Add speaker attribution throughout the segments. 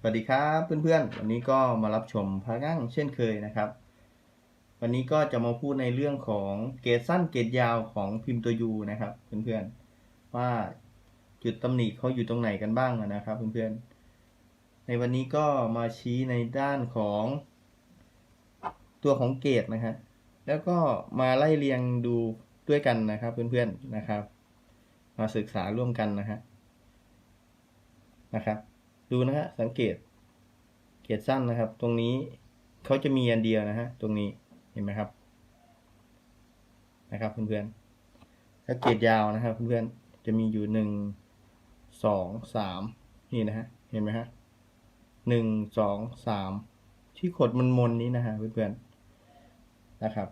Speaker 1: สวัสดีครับเพื่อนๆ วันนี้ก็มารับชมพากั้งเช่นเคยนะครับ วันนี้ก็จะมาพูดในเรื่องของเกรดสั้นเกรดยาวของพิมพ์ตัวยูนะครับ เพื่อนๆว่าจุดตำหนิเขาอยู่ตรงไหนกันบ้างนะครับเพื่อนๆในวันนี้ก็มาชี้ในด้านของตัวของเกรดนะฮะแล้วก็มาไล่เรียงดูด้วยกันนะครับเพื่อนๆนะครับ มาศึกษาร่วมกันนะฮะนะครับ ดูนะฮะสังเกต เกรดสั้นนะครับ ตรงนี้เขาจะมีอันเดียวนะฮะตรงนี้เห็นไหมครับ นะครับเพื่อนๆถ้าเกรดยาวนะครับเพื่อนๆจะมีอยู่หนึ่งสองสามนี่นะฮะเห็นไหมฮะหนึ่งสองสามที่ขดมันมนนี้นะฮะเพื่อนๆนะครับ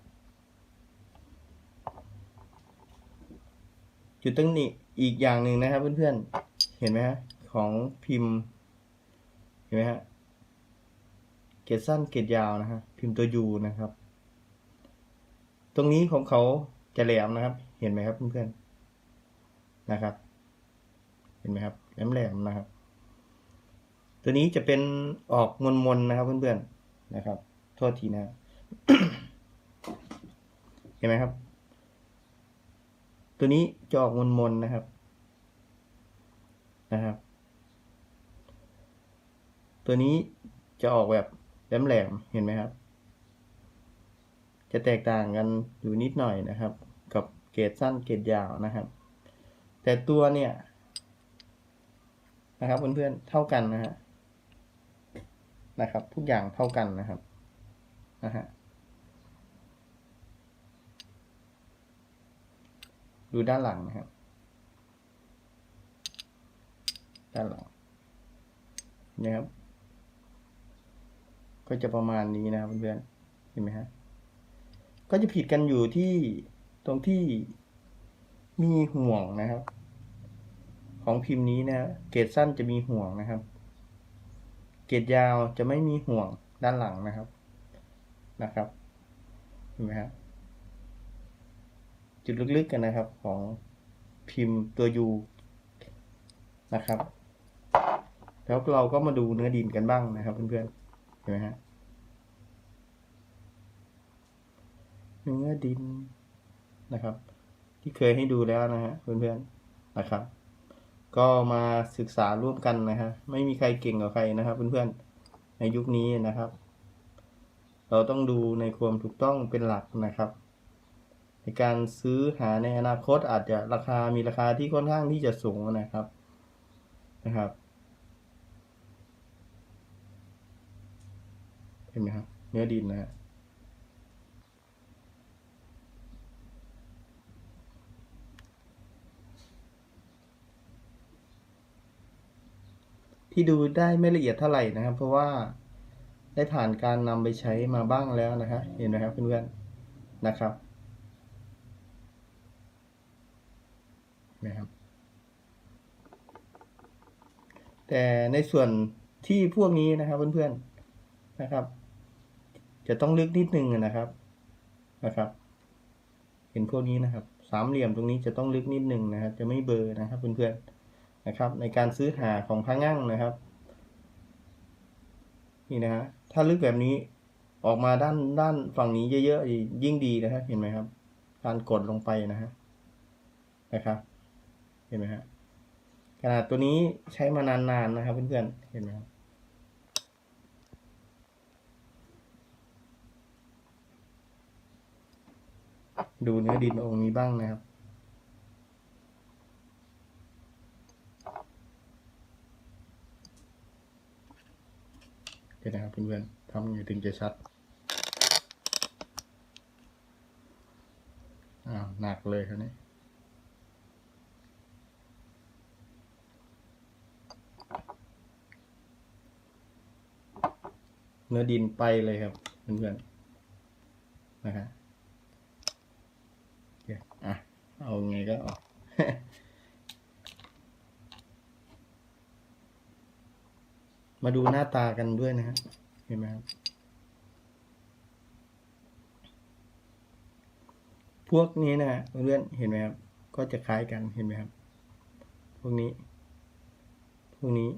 Speaker 1: จุดตั้งนี้อีกอย่างหนึ่งนะครับเพื่อนๆเห็นไหมฮะของพิมพ์ ห็นไหมฮะเกรดสั้นเกรดยาวนะฮะพิมพ์ตัวยูนะครับ ตรงนี้ของเขาจะแหลมนะครับ เห็นไหมครับเพื่อนๆนะครับ เห็นไหมครับแหลมแหลมๆนะครับ ตัวนี้จะเป็นออกมนมนๆนะครับเพื่อนๆนะครับ โทษทีนะเห็นไหมครับ ตัวนี้จะออกมนมนๆนะครับนะครับ ตัวนี้จะออกแบบแหลมๆเห็นไหมครับ จะแตกต่างกันอยู่นิดหน่อยนะครับ กับเกรดสั้นเกรดยาวนะครับ แต่ตัวเนี่ยนะครับเพื่อนๆเท่ากันนะฮะนะครับ ทุกอย่างเท่ากันนะครับนะฮะดูด้านหลังนะครับ ด้านหลังนะครับ ก็จะประมาณนี้นะครับเพื่อนๆเห็นไหมฮะก็จะผิดกันอยู่ที่ตรงที่มีห่วงนะครับ ของพิมพ์นี้นะเกรดสั้นจะมีห่วงนะครับ เกรดยาวจะไม่มีห่วงด้านหลังนะครับนะครับเห็นไหมฮะจุดลึกๆกันนะครับของพิมพ์ตัวยูนะครับ แล้วเราก็มาดูเนื้อดินกันบ้างนะครับเพื่อนๆ เห็นไหมฮะเนื้อดินนะครับ ที่เคยให้ดูแล้วนะฮะเพื่อนๆนะครับ ก็มาศึกษาร่วมกันนะฮะไม่มีใครเก่งกว่าใครนะครับเพื่อนๆในยุคนี้นะครับ เราต้องดูในความถูกต้องเป็นหลักนะครับ ในการซื้อหาในอนาคตอาจจะราคามีราคาที่ค่อนข้างที่จะสูงนะครับนะครับ เห็นไหมครับเนื้อดินนะฮะที่ดูได้ไม่ละเอียดเท่าไหร่นะครับ เพราะว่าได้ผ่านการนำไปใช้มาบ้างแล้วนะครับเห็นไหมครับเพื่อนๆนะครับนะครับ แต่ในส่วนที่พวกนี้นะครับเพื่อนๆนะครับ จะต้องลึกนิดนึงนะครับนะครับ เห็นพวกนี้นะครับ สามเหลี่ยมตรงนี้จะต้องลึกนิดนึงนะครับ จะไม่เบอร์นะครับเพื่อนๆนะครับ ในการซื้อหาของพะงั่งนะครับ นี่นะฮะถ้าลึกแบบนี้ออกมาด้านด้านฝั่งนี้เยอะๆยิ่งดีนะครับ เห็นไหมครับ การกดลงไปนะฮะนะครับ เห็นไหมฮะขนาดตัวนี้ใช้มานานๆนะครับเพื่อนๆเห็นไหมครับ ดูเนื้อดินองค์นี้บ้างนะครับ เดี๋ยวนะครับเพื่อนๆทำไงถึงจะชัดอ้าวหนักเลยครับนี้เนื้อดินไปเลยครับเพื่อนๆนะครับ เดี๋ยวอะ เอาไงก็ออกมาดูหน้าตากันด้วยนะฮะเห็นไหมครับพวกนี้นะฮะเพื่อนเห็นไหมครับ ก็จะคล้ายกันเห็นไหมครับ พวกนี้ พวกนี้